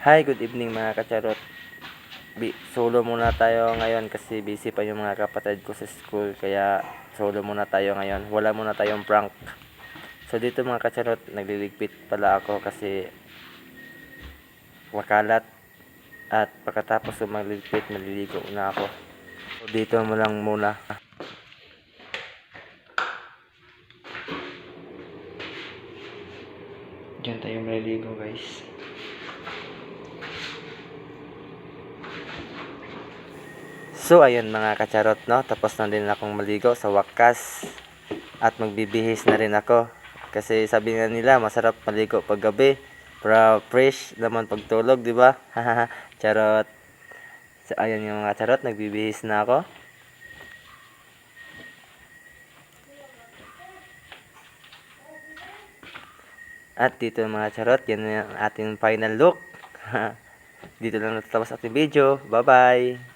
Hi, good evening mga kacharot. Bi- solo muna tayo ngayon kasi busy pa yung mga kapatid ko sa school kaya solo muna tayo ngayon. Wala muna tayong prank. So dito mga kacharot, nagliligpit pala ako kasi wakalat at pagkatapos magligpit, maliligo na ako. So dito mo lang muna. Diyan tayo maliligo guys. So ayun mga kacharot no, tapos na din akong maligo sa wakas at magbibihis na rin ako. Kasi sabi nga nila masarap maligo pag gabi para fresh naman pagtulog, di ba? Charot. So ayun yung mga charot, nagbibihis na ako. At dito mga charot, yan yung ating final look. dito lang natatapos ating video. Bye-bye!